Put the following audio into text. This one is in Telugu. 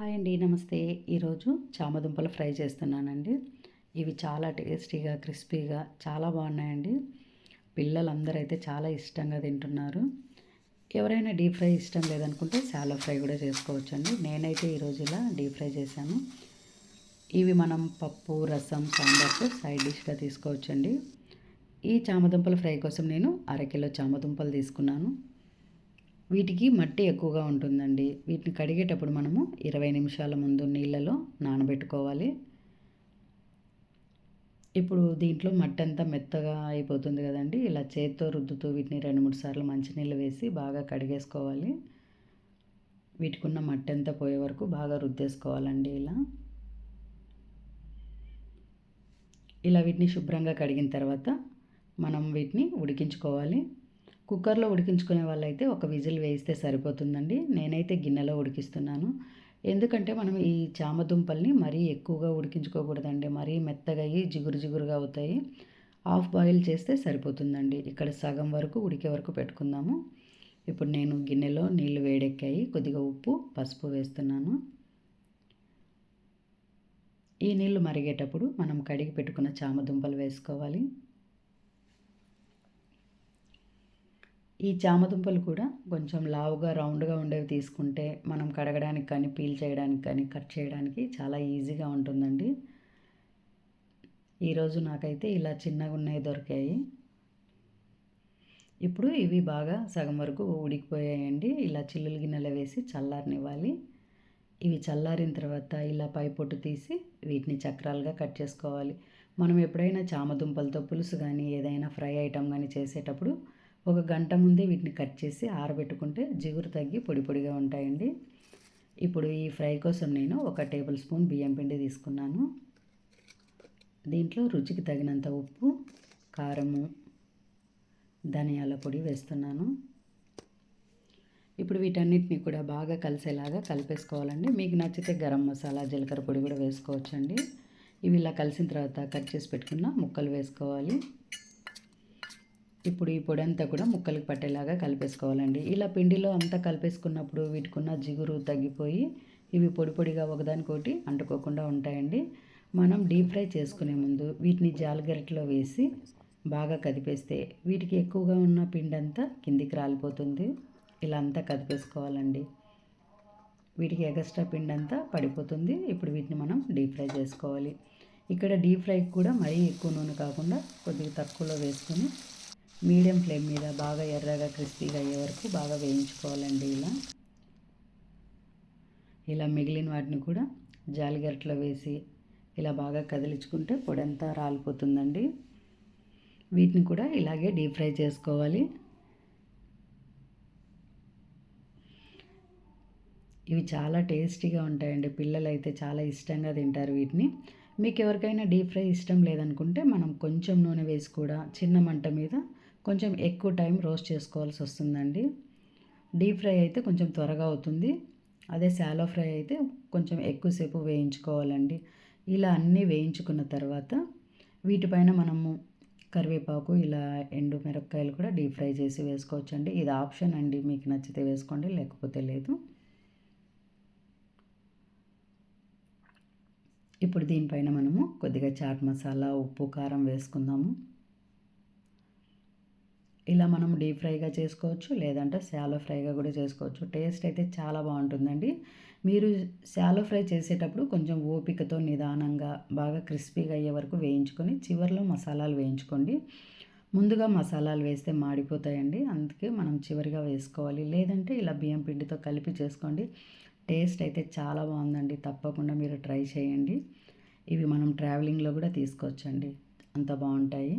హాయ్ అండి నమస్తే. ఈరోజు చామదుంపలు ఫ్రై చేస్తున్నానండి. ఇవి చాలా టేస్టీగా క్రిస్పీగా చాలా బాగున్నాయండి. పిల్లలందరూ అయితే చాలా ఇష్టంగా తింటున్నారు. ఎవరైనా డీప్ ఫ్రై ఇష్టం లేదనుకుంటే చాలా ఫ్రై కూడా చేసుకోవచ్చండి. నేనైతే ఈరోజు ఇలా డీప్ ఫ్రై చేశాను. ఇవి మనం పప్పు రసం సాంబార్తో సైడ్ డిష్గా తీసుకోవచ్చండి. ఈ చామదుంపల ఫ్రై కోసం నేను అరకిలో చామదుంపలు తీసుకున్నాను. వీటికి మట్టి ఎక్కువగా ఉంటుందండి. వీటిని కడిగేటప్పుడు మనము ఇరవై నిమిషాల ముందు నీళ్ళలో నానబెట్టుకోవాలి. ఇప్పుడు దీంట్లో మట్టి అంతా మెత్తగా అయిపోతుంది కదండి. ఇలా చేత్తో రుద్దుతూ వీటిని రెండు మూడు సార్లు మంచినీళ్ళు వేసి బాగా కడిగేసుకోవాలి. వీటికి ఉన్న మట్టి అంతా పోయే వరకు బాగా రుద్దేసుకోవాలండి ఇలా. ఇలా వీటిని శుభ్రంగా కడిగిన తర్వాత మనం వీటిని ఉడికించుకోవాలి. కుక్కర్లో ఉడికించుకునే వాళ్ళైతే ఒక విజిల్ వేయిస్తే సరిపోతుందండి. నేనైతే గిన్నెలో ఉడికిస్తున్నాను. ఎందుకంటే మనం ఈ చామదుంపల్ని మరీ ఎక్కువగా ఉడికించుకోకూడదండి. మరీ మెత్తగా అయ్యి జిగురు జిగురుగా అవుతాయి. హాఫ్ బాయిల్ చేస్తే సరిపోతుందండి. ఇక్కడ సగం వరకు ఉడికే వరకు పెట్టుకుందాము. ఇప్పుడు నేను గిన్నెలో నీళ్ళు వేడెక్కాయి. కొద్దిగా ఉప్పు పసుపు వేస్తున్నాను. ఈ నీళ్ళు మరిగేటప్పుడు మనం కడిగి పెట్టుకున్న చామదుంపలు వేసుకోవాలి. ఈ చామదుంపలు కూడా కొంచెం లావుగా రౌండ్గా ఉండేవి తీసుకుంటే మనం కడగడానికి కానీ పీల్ చేయడానికి కానీ కట్ చేయడానికి చాలా ఈజీగా ఉంటుందండి. ఈరోజు నాకైతే ఇలా చిన్నగా ఉన్నాయి దొరికాయి. ఇప్పుడు ఇవి బాగా సగం వరకు ఉడికిపోయాయండి. ఇలా చిల్లులు గిన్నెలో వేసి చల్లారనివ్వాలి. ఇవి చల్లారిన తర్వాత ఇలా పై పొట్టు తీసి వీటిని చక్రాలుగా కట్ చేసుకోవాలి. మనం ఎప్పుడైనా చామదుంపలతో పులుసు కానీ ఏదైనా ఫ్రై ఐటమ్ కానీ చేసేటప్పుడు ఒక గంట ముందే వీటిని కట్ చేసి ఆరబెట్టుకుంటే జిగురు తగ్గి పొడి పొడిగా ఉంటాయండి. ఇప్పుడు ఈ ఫ్రై కోసం నేను ఒక టేబుల్ స్పూన్ బియ్యం పిండి తీసుకున్నాను. దీంట్లో రుచికి తగినంత ఉప్పు కారము ధనియాల పొడి వేస్తున్నాను. ఇప్పుడు వీటన్నిటిని కూడా బాగా కలిసేలాగా కలిపేసుకోవాలండి. మీకు నచ్చితే గరం మసాలా జీలకర్ర పొడి కూడా వేసుకోవచ్చండి. ఇవి ఇలా కలిసిన తర్వాత కట్ చేసి పెట్టుకున్న ముక్కలు వేసుకోవాలి. ఇప్పుడు ఈ పొడి అంతా కూడా ముక్కలకు పట్టేలాగా కలిపేసుకోవాలండి. ఇలా పిండిలో అంతా కలిపేసుకున్నప్పుడు వీటికున్న జిగురు తగ్గిపోయి ఇవి పొడి పొడిగా ఒకదానికొకటి అంటుకోకుండా ఉంటాయండి. మనం డీప్ ఫ్రై చేసుకునే ముందు వీటిని జాలగరిటలో వేసి బాగా కదిపేస్తే వీటికి ఎక్కువగా ఉన్న పిండి అంతా కిందికి రాలిపోతుంది. ఇలా అంతా కదిపేసుకోవాలండి. వీటికి ఎగస్ట్రా పిండి అంతా పడిపోతుంది. ఇప్పుడు వీటిని మనం డీప్ ఫ్రై చేసుకోవాలి. ఇక్కడ డీప్ ఫ్రైకి కూడా మరీ ఎక్కువ నూనె కాకుండా కొద్దిగా తక్కువలో వేసుకొని మీడియం ఫ్లేమ్ మీద బాగా ఎర్రగా క్రిస్పీగా అయ్యే వరకు బాగా వేయించుకోవాలండి ఇలా. ఇలా మిగిలిన వాటిని కూడా జాలిగరట్లో వేసి ఇలా బాగా కదిలించుకుంటే పొడంతా రాలిపోతుందండి. వీటిని కూడా ఇలాగే డీప్ ఫ్రై చేసుకోవాలి. ఇవి చాలా టేస్టీగా ఉంటాయండి. పిల్లలు అయితే చాలా ఇష్టంగా తింటారు వీటిని. మీకు ఎవరికైనా డీప్ ఫ్రై ఇష్టం లేదనుకుంటే మనం కొంచెం నూనె వేసి కూడా చిన్న మంట మీద కొంచెం ఎక్కువ టైం రోస్ట్ చేసుకోవాల్సి వస్తుందండి. డీప్ ఫ్రై అయితే కొంచెం త్వరగా అవుతుంది. అదే శాలో ఫ్రై అయితే కొంచెం ఎక్కువసేపు వేయించుకోవాలండి. ఇలా అన్నీ వేయించుకున్న తర్వాత వీటిపైన మనము కరివేపాకు ఇలా ఎండు మిరపకాయలు కూడా డీప్ ఫ్రై చేసి వేసుకోవచ్చండి. ఇది ఆప్షన్ అండి. మీకు నచ్చితే వేసుకోండి లేకపోతే లేదు. ఇప్పుడు దీనిపైన మనము కొద్దిగా చాట్ మసాలా ఉప్పు కారం వేసుకుందాము. ఇలా మనం డీప్ ఫ్రైగా చేసుకోవచ్చు లేదంటే శాలో ఫ్రైగా కూడా చేసుకోవచ్చు. టేస్ట్ అయితే చాలా బాగుంటుందండి. మీరు శాలో ఫ్రై చేసేటప్పుడు కొంచెం ఓపికతో నిదానంగా బాగా క్రిస్పీగా అయ్యే వరకు వేయించుకొని చివరిలో మసాలాలు వేయించుకోండి. ముందుగా మసాలాలు వేస్తే మాడిపోతాయండి. అందుకే మనం చివరిగా వేసుకోవాలి. లేదంటే ఇలా బియ్యం పిండితో కలిపి చేసుకోండి. టేస్ట్ అయితే చాలా బాగుందండి. తప్పకుండా మీరు ట్రై చేయండి. ఇవి మనం ట్రావెలింగ్లో కూడా తీసుకోవచ్చండి. అంత బాగుంటాయి.